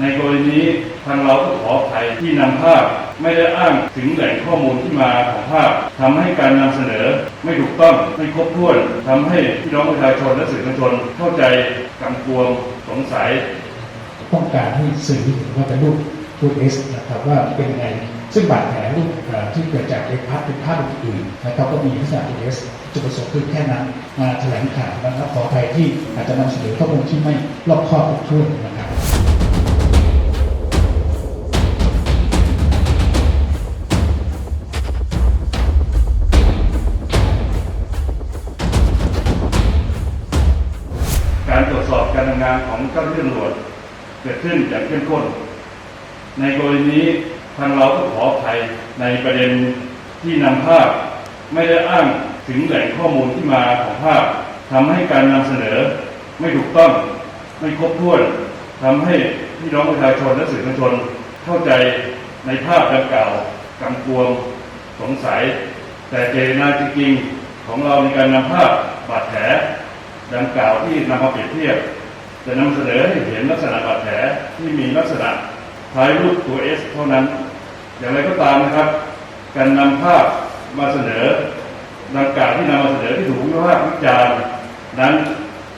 ในกรณีนี้ทางเราก็ขออภัยที่นำภาพไม่ได้อ้างถึงแหล่งข้อมูลที่มาของภาพทำให้การนำเสนอไม่ถูกต้องไม่ครบถ้วนทำให้พี่น้องประชาชนและสื่อมวลชนเข้าใจกำกวมสงสัย ต้องการให้สื่อว่าเป็นรูปรูปเอสนะครับว่าเป็นยังไงซึ่งบาดแผลรูปที่เกิดจากเอ็กพัทเป็นภาพอื่นนะครับก็มีลักษณะเอสจุดประสงค์คือแค่นั้นมาแถลงข่าวนะครับขออภัยที่อาจจะนำเสนอข้อมูลที่ไม่รอบคอบครบถ้วนนะครับ การทำงานของเจ้าหน้าที่ตำรวจเกิดขึ้นอย่างเข้มข้น ในกรณีนี้ทางเราก็ขออภัยในประเด็นที่นำภาพ ไม่ได้อ้างถึงแหล่งข้อมูลที่มาของภาพทำให้การนำเสนอไม่ถูกต้อง ไม่ครบถ้วนทำให้พี่น้องประชาชนและสื่อมวลชน เข้าใจในภาพดังกล่าวกำกวมสงสัย แต่เจตนาจริงของเราในการนำภาพบาดแผลดังกล่าวที่นำมาเปรียบเทียบ จะนำเสนอให้เห็นลักษณะบาดแผลที่มีลักษณะคล้ายรูปตัว S เท่านั้น อย่างไรก็ตามนะครับ การนำภาพมาเสนอดังกล่าวที่นำมาเสนอที่ถูกวิพากษ์วิจารณ์นั้น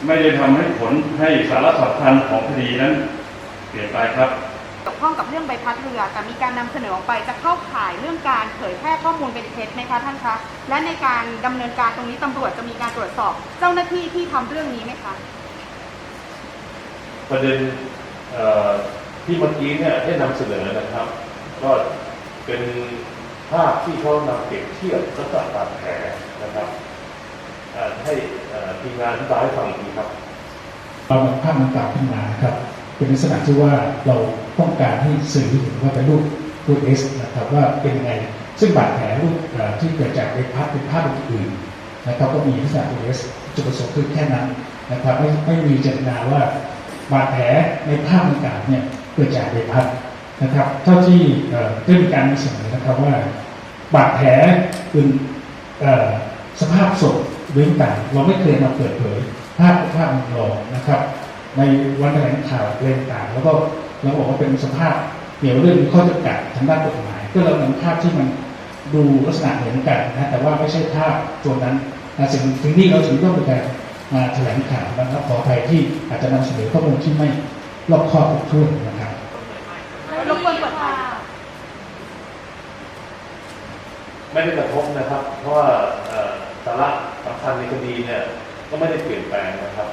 ไม่ได้ทำให้ผลให้สาระสำคัญของคดีนั้นเปลี่ยนไปครับเกี่ยวข้องกับเรื่องใบพัดเรือแต่มีการนำเสนอออกไปจะเข้าข่ายเรื่องการเผยแพร่ข้อมูลเป็นเท็จไหมคะท่านคะและในการดำเนินการตรงนี้ตำรวจจะมีการตรวจสอบ เจ้าหน้าที่ที่ทำเรื่องนี้ไหมคะ ประเด็นที่เมื่อกี้เนี่ยได้นำเสนอนะครับ ก็เป็นภาพที่เขานำเปรียบเทียบลักษณะบาดแผลนะครับให้ทีมงานอธิบายให้ฟังอีกทีครับเรานภาพดังกล่าวขึ้นมานะครับ เป็นลักษณะที่ว่าเราต้องการให้สื่อเห็นว่าเป็นรูปรูปเอสนะครับว่าเป็นยังไง ซึ่งบาดแผลรูปที่เกิดจากเอ็กพัทเป็นภาพอื่นนะครับก็มีลักษณะเอสจุดประสงค์คือแค่นั้นนะครับไม่ไม่มีเจตนาว่า บาดแผลในภาพดังกาวเนี่ยเกิดจากเอ็กพัทนะครับ เท่าที่เอ่อได้มีการนำเสนอนะครับว่าบาดแผลอื่นสภาพศพเรื่องต่างเราไม่เคยมาเปิดเผยภาพภาพมันรองนะครับ ในวันแถลงข่าวเรื่องต่างแล้วก็เราบอกว่าเป็นสภาพเกี่ยวเรื่องข้อจำกัดทางด้านกฎหมาย ก็เรานำภาพที่มันดูลักษณะเหมือนกันนะแต่ว่าไม่ใช่ภาพตัวนั้นนะสิ่งถึงนี้เราถึงต้องมีการ มาแถลงข่าวนะครับขออภัยที่อาจจะนำเสนอข้อมูลที่ไม่รอบคอบครบถ้วนนะครับรบกวนเปิดภาพไม่ได้กระทบนะครับ เพราะว่าเอ่อสาระสำคัญในคดีเนี่ยก็ไม่ได้เปลี่ยนแปลงนะครับ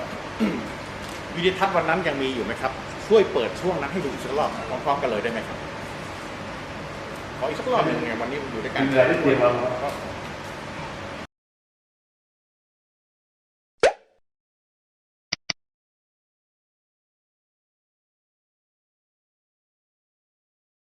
วิดีทัศน์วันนั้นยังมีอยู่ไหมครับช่วยเปิดช่วงนั้นให้ดูอีกสักรอบพร้อมๆกันเลยได้ไหมครับขออีกสักรอบหนึ่งไงวันนี้มันอยู่ด้วยกันทีมงานได้เตรียมมา